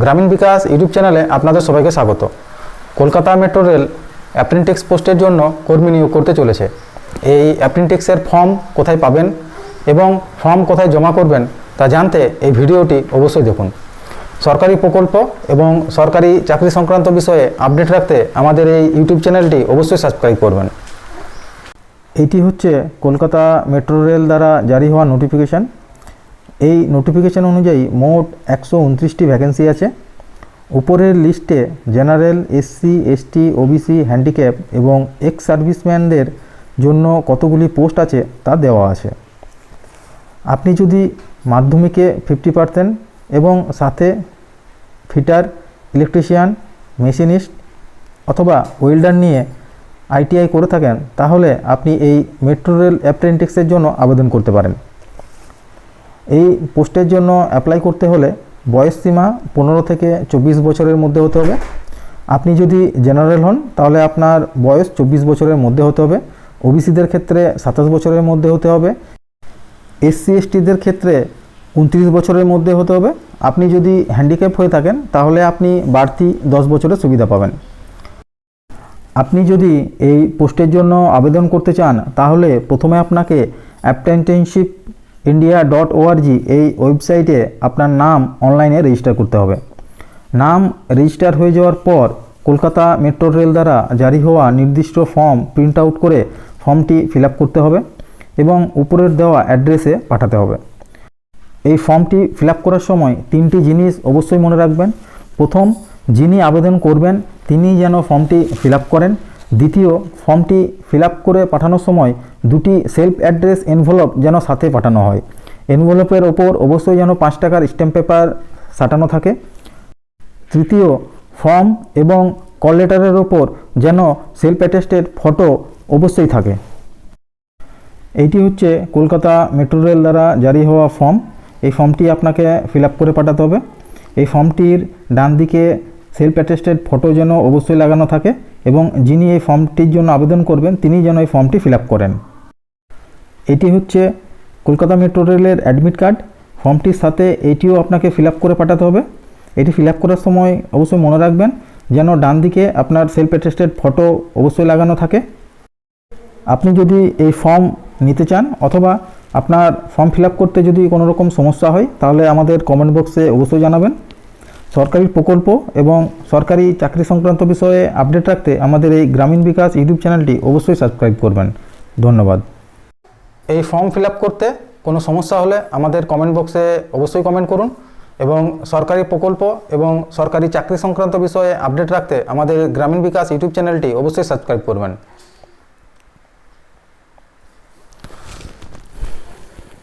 গ্রামীণ বিকাশ ইউটিউব চ্যানেলে আপনাদের সবাইকে স্বাগত। কলকাতা মেট্রো রেল অ্যাপ্রেন্টিক্স পোস্টের জন্য কর্মী নিয়োগ করতে চলেছে। এই অ্যাপ্রেন্টিক্সের ফর্ম কোথায় পাবেন এবং ফর্ম কোথায় জমা করবেন তা জানতে এই ভিডিওটি অবশ্যই দেখুন। সরকারি প্রকল্প এবং সরকারি চাকরি সংক্রান্ত বিষয়ে আপডেট রাখতে আমাদের এই ইউটিউব চ্যানেলটি অবশ্যই সাবস্ক্রাইব করবেন। এটি হচ্ছে কলকাতা মেট্রো রেল দ্বারা জারি হওয়া নোটিফিকেশান। এই নোটিফিকেশান অনুযায়ী মোট একশো উনত্রিশটি ভ্যাকেন্সি আছে। উপরের লিস্টে general SC ST OBC handicap এবং এক্স সার্ভিসম্যানদের জন্য কতগুলি পোস্ট আছে তা দেওয়া আছে। আপনি যদি মাধ্যমিকে ফিফটি পার্সেন্ট এবং সাথে ফিটার ইলেকট্রিশিয়ান মেশিনিস্ট অথবা ওয়েল্ডার নিয়ে আইটিআই করে থাকেন, তাহলে আপনি এই মেট্রো রেল অ্যাপ্রেন্টিক্সের জন্য আবেদন করতে পারেন। এই পোস্টের জন্য অ্যাপ্লাই করতে হলে বয়স সীমা পনেরো থেকে চব্বিশ বছরের মধ্যে হতে হবে। আপনি যদি জেনারেল হন, তাহলে আপনার বয়স চব্বিশ বছরের মধ্যে হতে হবে। ওবিসিদের ক্ষেত্রে সাতাশ বছরের মধ্যে হতে হবে। এসসি এসটিদের ক্ষেত্রে উনত্রিশ বছরের মধ্যে হতে হবে। আপনি যদি হ্যান্ডিক্যাপ হয়ে থাকেন, তাহলে আপনি বাড়তি দশ বছরের সুবিধা পাবেন। আপনি যদি এই পোস্টের জন্য আবেদন করতে চান, তাহলে প্রথমে আপনাকে অ্যাপ্রেন্টিসশিপ ইন্ডিয়া ডট ওআরজি এই ওয়েবসাইটে আপনার নাম অনলাইনে রেজিস্টার করতে হবে। নাম রেজিস্টার হয়ে যাওয়ার পর কলকাতা মেট্রো রেল দ্বারা জারি হওয়া নির্দিষ্ট ফর্ম প্রিন্ট আউট করে ফর্মটি ফিল করতে হবে এবং উপরের দেওয়া অ্যাড্রেসে পাঠাতে হবে। এই ফর্মটি ফিল করার সময় তিনটি জিনিস অবশ্যই মনে রাখবেন। প্রথম, যিনি আবেদন করবেন তিনি যেন ফর্মটি ফিল করেন। দ্বিতীয়, ফর্মটি ফিল করে পাঠানোর সময় দুটি সেলফ অ্যাড্রেস এনভেলপ যেন সাথে পাঠানো হয়। এনভেলপের ওপর অবশ্যই যেন পাঁচ টাকার স্ট্যাম্প পেপার সাটানো থাকে। তৃতীয়, ফর্ম এবং কল লেটারের ওপর যেন সেলফ অ্যাটেস্টেড ফটো অবশ্যই থাকে। এইটি হচ্ছে কলকাতা মেট্রো রেল দ্বারা জারি হওয়া ফর্ম। এই ফর্মটি আপনাকে ফিল করে পাঠাতে হবে। এই ফর্মটির ডান দিকে সেলফ অ্যাটেস্টেড ফটো যেন অবশ্যই লাগানো থাকে। এবং যিনি এই ফর্মটির জন্য আবেদন করবেন তিনি যেন এই ফর্মটি ফিল করেন। এটি হচ্ছে কলকাতা মেট্রো রেলের অ্যাডমিট কার্ড। ফর্মটির সাথে এটিও আপনাকে ফিল করে পাঠাতে হবে। এটি ফিল করার সময় অবশ্যই মনে রাখবেন, যেন ডান দিকে আপনার সেলফ অ্যাটেস্টেড ফটো অবশ্যই লাগানো থাকে। আপনি যদি এই ফর্ম নিতে চান অথবা আপনার ফর্ম ফিল করতে যদি কোনো রকম সমস্যা হয়, তাহলে আমাদের কমেন্ট বক্সে অবশ্যই জানাবেন। সরকারি প্রকল্প এবং সরকারি চাকরি সংক্রান্ত বিষয়ে আপডেট রাখতে আমাদের এই গ্রামীণ বিকাশ ইউটিউব চ্যানেলটি অবশ্যই সাবস্ক্রাইব করবেন। ধন্যবাদ। এই ফর্ম ফিল করতে কোনো সমস্যা হলে আমাদের কমেন্ট বক্সে অবশ্যই কমেন্ট করুন এবং সরকারি প্রকল্প এবং সরকারি চাকরি সংক্রান্ত বিষয়ে আপডেট রাখতে আমাদের গ্রামীণ বিকাশ ইউটিউব চ্যানেলটি অবশ্যই সাবস্ক্রাইব করবেন।